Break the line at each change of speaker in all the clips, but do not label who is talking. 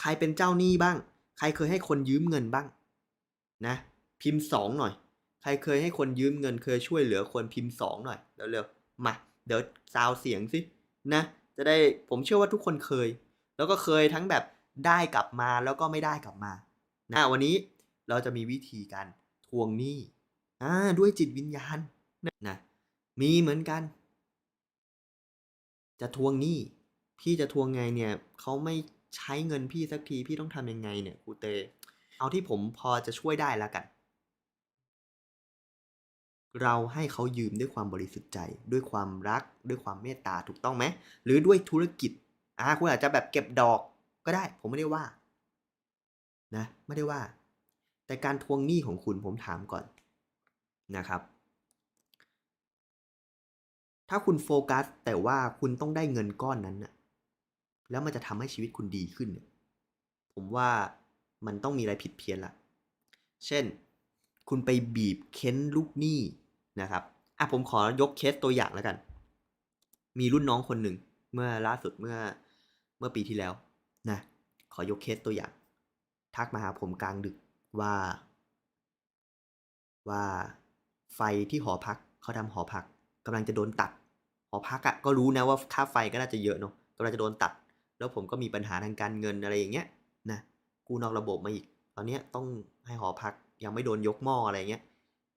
ใครเป็นเจ้าหนี้บ้าง ใครเคยให้คนยืมเงินบ้าง นะ พิมพ์สองหน่อย ใครเคยให้คนยืมเงิน เคยช่วยเหลือคนพิมพ์สองหน่อยเร็วๆมาเดี๋ยวซาวเสียงสินะ จะได้ผมเชื่อว่าทุกคนเคย แล้วก็เคยทั้งแบบได้กลับมาแล้วก็ไม่ได้กลับมา นะวันนี้เราจะมีวิธีการทวงหนี้อ่าด้วยจิตวิญญาณนะนะมีเหมือนกัน จะทวงหนี้ พี่จะทวงไงเนี่ยเขาไม่ ใช้เงินพี่สักทีพี่ต้องทำยังไงเนี่ยครูเต เอาที่ผมพอจะช่วยได้แล้วกัน เราให้เขายืมด้วยความบริสุทธิ์ใจ ด้วยความรักด้วยความเมตตาถูกต้องไหมหรือด้วยธุรกิจอ่าคุณอาจจะแบบเก็บดอกก็ได้ ผมไม่ได้ว่า นะไม่ได้ว่า แต่การทวงหนี้ของคุณผมถามก่อนนะครับ ถ้าคุณโฟกัสแต่ว่าคุณต้องได้เงินก้อนนั้นน่ะ แล้วมันจะทำให้ชีวิตคุณดีขึ้นเนี่ยผมว่ามันต้องมีอะไรผิดเพี้ยนละเช่น คุณไปบีบเค้นลูกหนี้นะครับอะผมขอยกเคสตัวอย่างแล้วกัน มีรุ่นน้องคนหนึ่งเมื่อล่าสุดเมื่อเมื่อปีที่แล้วนะขอยกเคสตัวอย่าง ทักมาหาผมกลางดึกว่า ว่าไฟที่หอพักเขาทำหอพักกำลังจะโดนตัด หอพักอะ่ะก็รู้นะว่าค่าไฟก็น่าจะเยอะเนาะกำลังจะโดนตัด แล้วผมก็มีปัญหาทางการเงินอะไรอย่างเงี้ยนะกู้นอกระบบมาอีก ตอนเนี้ยต้องให้หอพักยังไม่โดนยกหม้ออะไรเงี้ย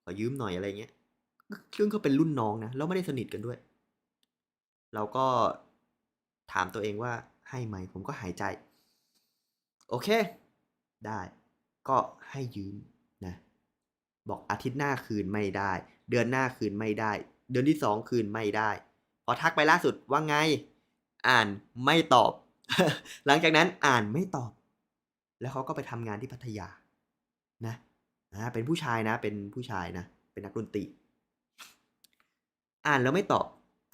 ขอยืมหน่อยอะไรเงี้ยซึ่งก็เป็นรุ่นน้องนะแล้วไม่ได้สนิทกันด้วย เราก็ถามตัวเองว่าให้ไหมผมก็หายใจ โอเค ได้ ก็ให้ยืมนะบอกอาทิตย์หน้าคืนไม่ได้ เดือนหน้าคืนไม่ได้ เดือนที่สองคืนไม่ได้พอทักไปล่าสุดว่าไง อ่านไม่ตอบ หลังจากนั้นอ่านไม่ตอบ แล้วเขาก็ไปทำงานที่พัทยา นะอ่าเป็นผู้ชายนะ เป็นผู้ชายนะ เป็นนักดนตรี อ่านแล้วไม่ตอบ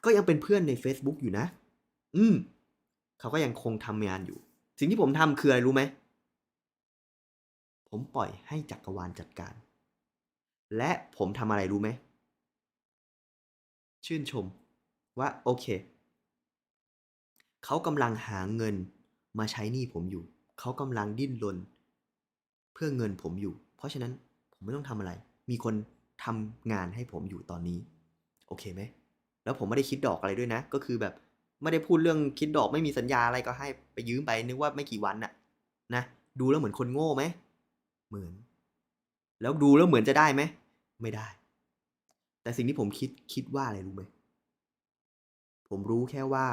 ก็ยังเป็นเพื่อนใน Facebook อยู่นะ อืม เขาก็ยังคงทำงานอยู่ สิ่งที่ผมทำคืออะไรรู้ไหม ผมปล่อยให้จักรวาลจัดการ และผมทำอะไรรู้ไหม ชื่นชมว่าโอเค เขากำลังหาเงินมาใช้หนี้ผมอยู่ เขากำลังดิ้นรนเพื่อเงินผมอยู่ เพราะฉะนั้นผมไม่ต้องทำอะไร มีคนทำงานให้ผมอยู่ตอนนี้ โอเคไหม แล้วผมไม่ได้คิดดอกอะไรด้วยนะ ก็คือแบบไม่ได้พูดเรื่องคิดดอกไม่มีสัญญาอะไรก็ให้ไปยืมไปนึกว่าไม่กี่วันน่ะนะดูแล้วเหมือนคนโง่ไหมเหมือน แล้วดูแล้วเหมือนจะได้ไหมไม่ได้ แต่สิ่งที่ผมคิดคิดว่าอะไรรู้ไหมผมรู้แค่ว่า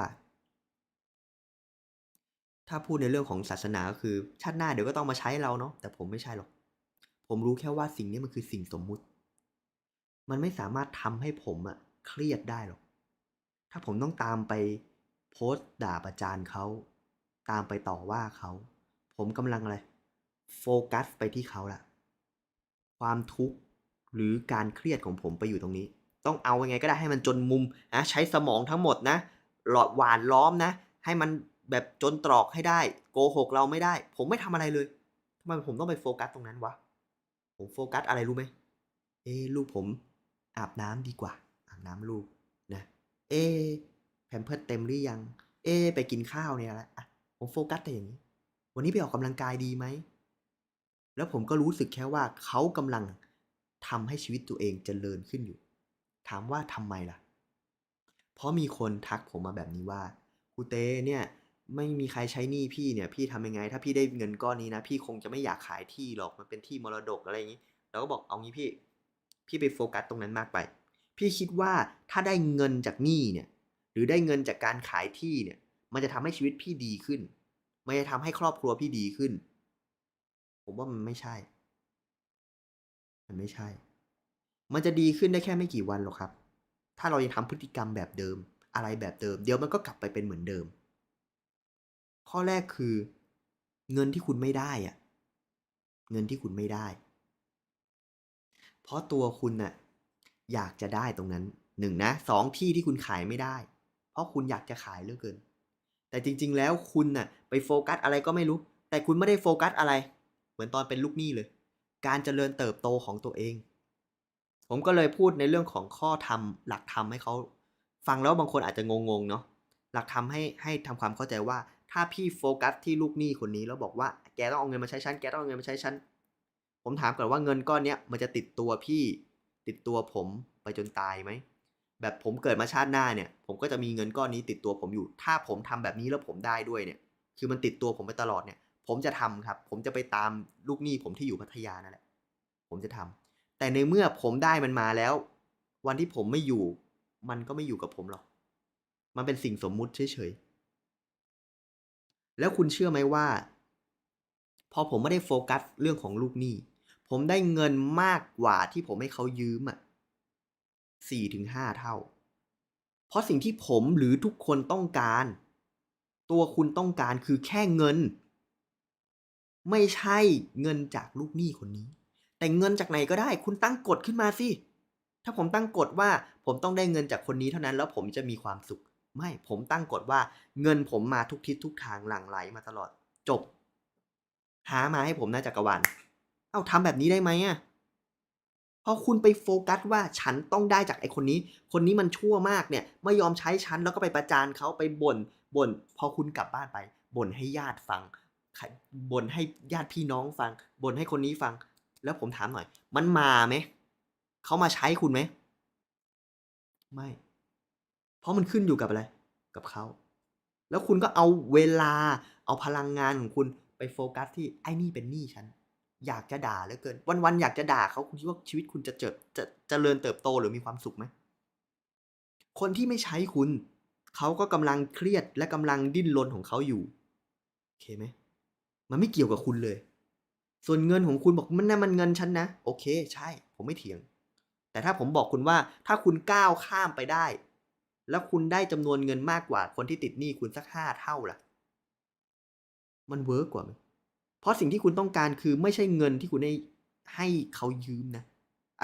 ถ้าพูดในเรื่องของศาสนาก็คือชาติหน้าเดี๋ยวก็ต้องมาใช้เราเนาะแต่ผมไม่ใช่หรอก ผมรู้แค่ว่าสิ่งนี้มันคือสิ่งสมมุติ มันไม่สามารถทำให้ผมอะเครียดได้หรอก ถ้าผมต้องตามไปโพสต์ด่าประจานเขา ตามไปต่อว่าเขา ผมกำลังอะไรโฟกัสไปที่เขาละความทุกข์หรือการเครียดของผมไปอยู่ตรงนี้ ต้องเอายังไงก็ได้ให้มันจนมุมนะใช้สมองทั้งหมดนะ หลอดหวานล้อมนะ ให้มัน แบบจนตรอกให้ได้ โกหกเราไม่ได้ ผมไม่ทำอะไรเลยทำไมผมต้องไปโฟกัสตรงนั้นวะผมโฟกัสอะไรรู้ไหมเอะลูกผม อาบน้ำดีกว่า อาบน้ำลูกนะ เอะแพมเพิร์สเต็มหรือยัง เอะไปกินข้าวเนี่ยแหละอะผมโฟกัสแต่อย่างนี้ วันนี้ไปออกกำลังกายดีไหม แล้วผมก็รู้สึกแค่ว่าเขากำลังทำให้ชีวิตตัวเองเจริญขึ้นอยู่ ถามว่าทำไมล่ะ เพราะมีคนทักผมมาแบบนี้ว่าครูเต้เนี่ย ไม่มีใครใช้หนี้พี่เนี่ย พี่ทำยังไง ถ้าพี่ได้เงินก้อนนี้นะ พี่คงจะไม่อยากขายที่หรอกมันเป็นที่มรดกอะไรอย่างนี้เราก็บอกเอางี้พี่ พี่ไปโฟกัสตรงนั้นมากไป พี่คิดว่าถ้าได้เงินจากหนี้เนี่ย หรือได้เงินจากการขายที่เนี่ย มันจะทำให้ชีวิตพี่ดีขึ้น มันจะทำให้ครอบครัวพี่ดีขึ้น ผมว่ามันไม่ใช่ มันไม่ใช่ มันจะดีขึ้นได้แค่ไม่กี่วันหรอกครับ ถ้าเรายังทำพฤติกรรมแบบเดิม อะไรแบบเดิม เดี๋ยวมันก็กลับไปเป็นเหมือนเดิม ข้อแรกคือ เงินที่คุณไม่ได้อะเงินที่คุณไม่ได้ เพราะตัวคุณน่ะอยากจะได้ตรงนั้นหนึ่งนะสองที่ที่คุณขายไม่ได้ เพราะคุณอยากจะขายเหลือเกิน แต่จริง ๆ แล้วคุณน่ะ ไปโฟกัสอะไรก็ไม่รู้ แต่คุณไม่ได้โฟกัสอะไร เหมือนตอนเป็นลูกหนี้เลย การเจริญเติบโตของตัวเอง ผมก็เลยพูดในเรื่องของข้อธรรมหลักธรรมให้เขาฟังแล้วบางคนอาจจะงงๆเนาะหลักธรรมให้ให้ทำความเข้าใจว่า ถ้าพี่โฟกัสที่ลูกหนี้คนนี้แล้วบอกว่าแกต้องเอาเงินมาใช้ฉันแกต้องเอาเงินมาใช้ฉันผมถามก่อนว่าเงินก้อนเนี้ยมันจะติดตัวพี่ติดตัวผมไปจนตายไหมแบบผมเกิดมาชาติหน้าเนี่ย ผมก็จะมีเงินก้อนนี้ติดตัวผมอยู่ ถ้าผมทำแบบนี้แล้วผมได้ด้วยเนี่ย คือมันติดตัวผมไปตลอดเนี่ย ผมจะทำครับ ผมจะไปตามลูกหนี้ผมที่อยู่พัทยานั่นแหละ ผมจะทำแต่ในเมื่อผมได้มันมาแล้ว วันที่ผมไม่อยู่ มันก็ไม่อยู่กับผมหรอก มันเป็นสิ่งสมมุติเฉยๆ แล้วคุณเชื่อไหมว่า พอผมไม่ได้โฟกัสเรื่องของลูกหนี้ ผมได้เงินมากกว่าที่ผมให้เขายืมอะสี่ถึงห้าเท่า เพราะสิ่งที่ผมหรือทุกคนต้องการ ตัวคุณต้องการคือแค่เงิน ไม่ใช่เงินจากลูกหนี้คนนี้ แต่เงินจากไหนก็ได้ คุณตั้งกฎขึ้นมาสิถ้าผมตั้งกฎว่าผมต้องได้เงินจากคนนี้เท่านั้นแล้วผมจะมีความสุข ไม่ผมตั้งกฎว่าเงินผมมาทุกทิศทุกทางหลั่งไหลมาตลอดจบ หามาให้ผมนะจักรวาลเอาทำแบบนี้ได้ไหมอะพอคุณไปโฟกัสว่าฉันต้องได้จากไอ้คนนี้ คนนี้มันชั่วมากเนี่ยไม่ยอมใช้ฉันแล้วก็ไปประจานเขาไปบ่นบ่นพอคุณกลับบ้านไปบ่นให้ญาติฟังบ่นให้ญาติพี่น้องฟังบ่นให้คนนี้ฟัง แล้วผมถามหน่อย มันมาไหมเขามาใช้คุณไหมไม่ ราะมันขึ้นอยู่กับอะไร กับเขา แล้วคุณก็เอาเวลา เอาพลังงานของคุณไปโฟกัสที่ไอ้นี่เป็นหนี้ฉัน อยากจะด่าเหลือเกิน วันๆอยากจะด่าเขาคุณคิดว่าชีวิตคุณจะเจริญจะจะเจริญเติบโตหรือมีความสุขไหม คนที่ไม่ใช้คุณ เขาก็กำลังเครียดและกำลังดิ้นรนของเขาอยู่ โอเคไหม มันไม่เกี่ยวกับคุณเลย ส่วนเงินของคุณบอกมันน่ะมันเงินฉันนะ โอเค ใช่ ผมไม่เถียง แต่ถ้าผมบอกคุณว่าถ้าคุณก้าวข้ามไปได้ แล้วคุณได้จำนวนเงินมากกว่าคนที่ติดหนี้คุณสักห้าเท่าล่ะ มันเวิร์กกว่าไหมเพราะสิ่งที่คุณต้องการคือไม่ใช่เงินที่คุณให้ให้เขายืมนะ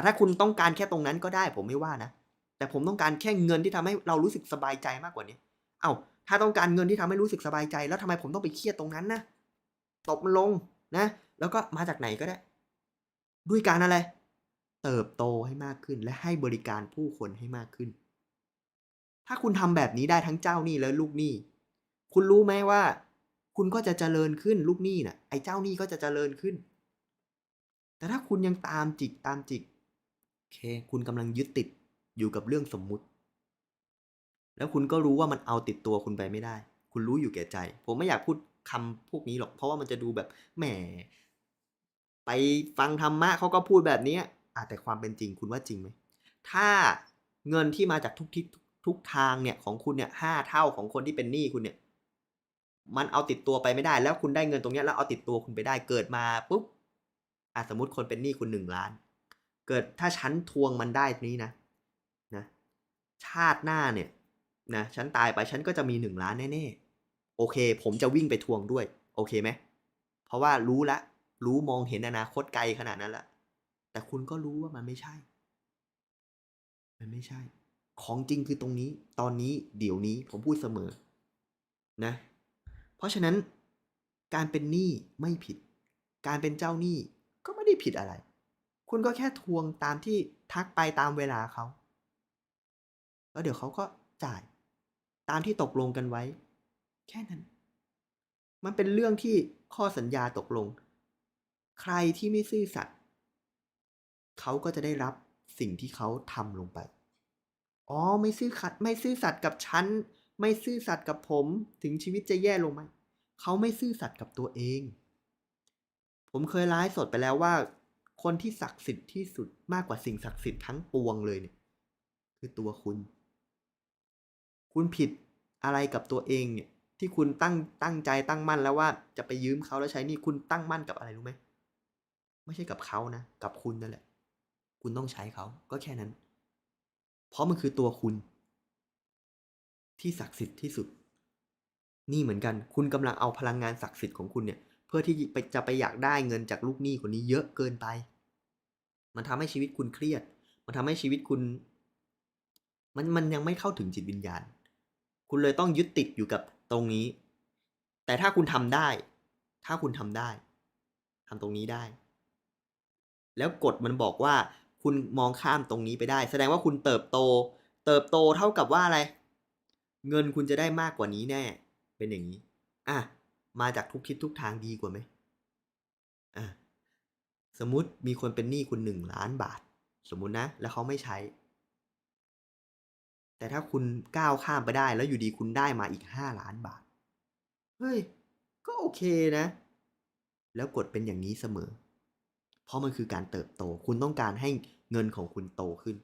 ถ้าคุณต้องการแค่ตรงนั้นก็ได้ผมไม่ว่านะ แต่ผมต้องการแค่เงินที่ทำให้เรารู้สึกสบายใจมากกว่านี้ เอ้า ถ้าต้องการเงินที่ทำให้รู้สึกสบายใจ แล้วทำไมผมต้องไปเครียดตรงนั้นนะ ตบมันลงนะ แล้วก็มาจากไหนก็ได้ ด้วยการอะไร เติบโตให้มากขึ้นและให้บริการผู้คนให้มากขึ้น ถ้าคุณทำแบบนี้ได้ทั้งเจ้าหนี้และลูกหนี้ คุณรู้ไหมว่า คุณก็จะเจริญขึ้นลูกหนี้น่ะ ไอ้เจ้าหนี้ก็จะเจริญขึ้น แต่ถ้าคุณยังตามจิกตามจิกโอเค คุณกำลังยึดติดอยู่กับเรื่องสมมุติ แล้วคุณก็รู้ว่ามันเอาติดตัวคุณไปไม่ได้ คุณรู้อยู่แก่ใจ ผมไม่อยากพูดคำพวกนี้หรอก เพราะว่ามันจะดูแบบแหม ไปฟังธรรมะเขาก็พูดแบบนี้อแต่ความเป็นจริงคุณว่าจริงไหม ถ้าเงินที่มาจากทุกทิศทุก ทุกทางเนี่ยของคุณเนี่ยห้าเท่าของคนที่เป็นหนี้คุณเนี่ย มันเอาติดตัวไปไม่ได้ แล้วคุณได้เงินตรงนี้แล้วเอาติดตัวคุณไปได้เกิดมาปุ๊บอะสมมติคนเป็นหนี้คุณหนึ่งล้าน เกิดถ้าฉันทวงมันได้นี้นะนะชาติหน้าเนี่ยนะฉันตายไปฉันก็จะมีหนึ่งล้านแน่ๆโอเค ผมจะวิ่งไปทวงด้วย โอเคไหมเพราะว่ารู้ละ รู้มองเห็นอนาคตไกลขนาดนั้นละแต่คุณก็รู้ว่ามันไม่ใช่ มันไม่ใช่ ของจริงคือตรงนี้ ตอนนี้เดี๋ยวนี้ผมพูดเสมอนะ เพราะฉะนั้นการเป็นหนี้ไม่ผิด การเป็นเจ้าหนี้ก็ไม่ได้ผิดอะไร คุณก็แค่ทวงตามที่ทักไปตามเวลาเขา แล้วเดี๋ยวเขาก็จ่าย ตามที่ตกลงกันไว้ แค่นั้น มันเป็นเรื่องที่ข้อสัญญาตกลง ใครที่ไม่ซื่อสัตย์เขาก็จะได้รับสิ่งที่เขาทำลงไป อ๋อ ไม่ซื่อขัดไม่ซื่อสัตย์กับฉัน ไม่ซื่อสัตย์กับผม ถึงชีวิตจะแย่ลงไหม เขาไม่ซื่อสัตย์กับตัวเอง ผมเคยไลฟ์สดไปแล้วว่า คนที่ศักดิ์สิทธิ์ที่สุดมากกว่าสิ่งศักดิ์สิทธิ์ทั้งปวงเลยเนี่ย คือตัวคุณ คุณผิดอะไรกับตัวเองเนี่ย ที่คุณตั้งตั้งใจตั้งมั่นแล้วว่าจะไปยืมเขาแล้วใช้นี่คุณตั้งมั่นกับอะไรรู้ไหมไม่ใช่กับเขานะ กับคุณนั่นแหละ คุณต้องใช้เขาก็แค่นั้น เพราะมันคือตัวคุณ ที่ศักดิ์สิทธิ์ที่สุด นี่เหมือนกัน คุณกำลังเอาพลังงานศักดิ์สิทธิ์ของคุณเนี่ย เพื่อที่ไปจะไปอยากได้เงินจากลูกหนี้คนนี้เยอะเกินไป มันทำให้ชีวิตคุณเครียด มันทำให้ชีวิตคุณ มันมันยังไม่เข้าถึงจิตวิญญาณ คุณเลยต้องยึดติดอยู่กับตรงนี้ แต่ถ้าคุณทำได้ ถ้าคุณทำได้ทำตรงนี้ได้ แล้วกฎมันบอกว่า คุณมองข้ามตรงนี้ไปได้ แสดงว่าคุณเติบโต เติบโตเท่ากับว่าอะไร เงินคุณจะได้มากกว่านี้แน่ เป็นอย่างนี้ อะ มาจากทุกทิศทุกทางดีกว่าไหมอะสมมติมีคนเป็นหนี้คุณหนึ่งล้านบาท สมมุตินะ แล้วเขาไม่ใช้ แต่ถ้าคุณก้าวข้ามไปได้ แล้วอยู่ดีคุณได้มาอีกห้าล้านบาท เฮ้ย ก็โอเคนะ แล้วกฎเป็นอย่างนี้เสมอ เพราะมันคือการเติบโต คุณต้องการให้เงินของคุณโตขึ้น